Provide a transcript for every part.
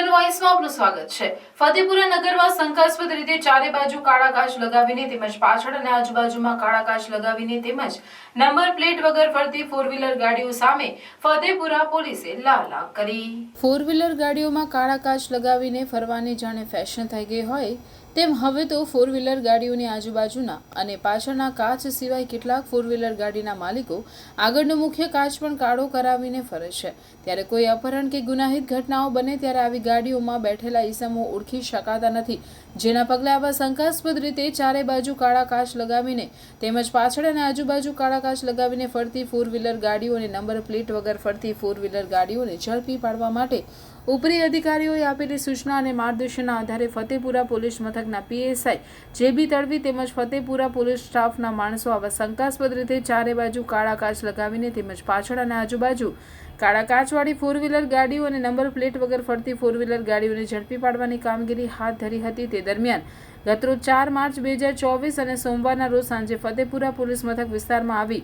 ટાઈમ્સમાં આપનું સ્વાગત છે. ફતેપુરા નગરમાં શંકાસ્પદ રીતે ચારે બાજુ કાળા કાચ લગાવીને તેમજ પાછળ અને આજુબાજુમાં કાળા કાચ લગાવીને તેમજ નંબર પ્લેટ વગર ફરતી ફોર વ્હીલર ગાડીઓ સામે ફતેપુરા પોલીસે લાલ કરી. ફોર વ્હીલર ગાડીઓમાં કાળા કાચ લગાવીને ફરવાની જાણે ફેશન થઈ ગઈ હોય તેમ હવે તો ફોર વ્હીલર ગાડીઓની આજુબાજુના અને પાછળના કાચ સિવાય કેટલાક ફોર વ્હીલર ગાડીના માલિકો આગળનો મુખ્ય કાચ પણ કાળો કરાવીને ફરે છે. ત્યારે કોઈ અપહરણ કે ગુનાહિત ઘટનાઓ બને ત્યારે આવી ગાડીઓમાં બેઠેલા ઈસમો ઓળખી શકાતા નથી. જેના પગલે આવા શંકાસ્પદ રીતે ચારે બાજુ કાળા કાચ લગાવીને તેમજ પાછળ અને આજુબાજુ કાળા કાચ લગાવીને ફરતી ફોર વ્હીલર ગાડીઓ અને નંબર પ્લેટ વગર ફરતી ફોર વ્હીલર ગાડીઓને ઝડપી પાડવા માટે ઉપરી અધિકારીઓએ આપેલી સૂચના અને માર્ગદર્શનના આધારે ફતેપુરા પોલીસ મથકના પીએસઆઈ જેબી તડવી તેમજ ફતેપુરા પોલીસ સ્ટાફના માણસો આવા શંકાસ્પદ રીતે ચારે બાજુ કાળા કાચ લગાવીને તેમજ પાછળ અને આજુબાજુ કાળા કાચવાળી ફોર વ્હીલર ગાડીઓ અને નંબર પ્લેટ વગર ફરતી ફોર વ્હીલર ગાડીઓને ઝડપી પાડવાની કામગીરી હાથ ધરી હતી તે દરમિયાન ગતરોજ ચાર માર્ચ બે હજાર ચોવીસ અને સોમવારના રોજ સાંજે ફતેપુરા પોલીસ મથક વિસ્તારમાં આવી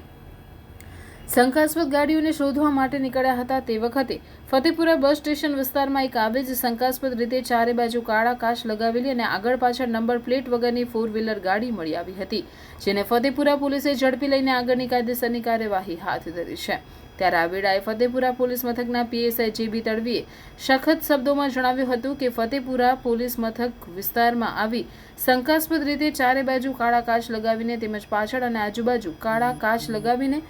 શંકાસ્પદ ગાડીઓને શોધવા માટે નીકળ્યા હતા તે વખતે ફતેપુરા બસ સ્ટેશન વિસ્તારમાં એક આવેજ શંકાસ્પદ રીતે ચારે બાજુ કાળા કાચ લગાવેલી અને આગળ પાછળ નંબર પ્લેટ વગરની ફોર વ્હીલર ગાડી મળી આવી હતી, જેને ફતેપુરા પોલીસે ઝડપી લઈને આગળની કાયદેસરની કાર્યવાહી હાથ ધરી છે. ત્યારે આ વેળાએ ફતેપુરા પોલીસ મથકના પીએસઆઈ જેબી તડવીએ સખત શબ્દોમાં જણાવ્યું હતું કે ફતેપુરા પોલીસ મથક વિસ્તારમાં આવી શંકાસ્પદ રીતે ચારે બાજુ કાળા કાચ લગાવીને તેમજ પાછળ અને આજુબાજુ કાળા કાચ લગાવીને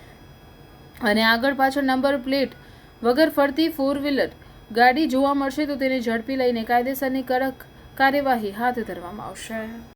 અને આગળ પાછળ નંબર પ્લેટ વગર ફરતી ફોર વ્હીલર ગાડી જોવા મળશે તો તેને ઝડપી લઈને કાયદેસરની કડક કાર્યવાહી હાથ ધરવામાં આવશે.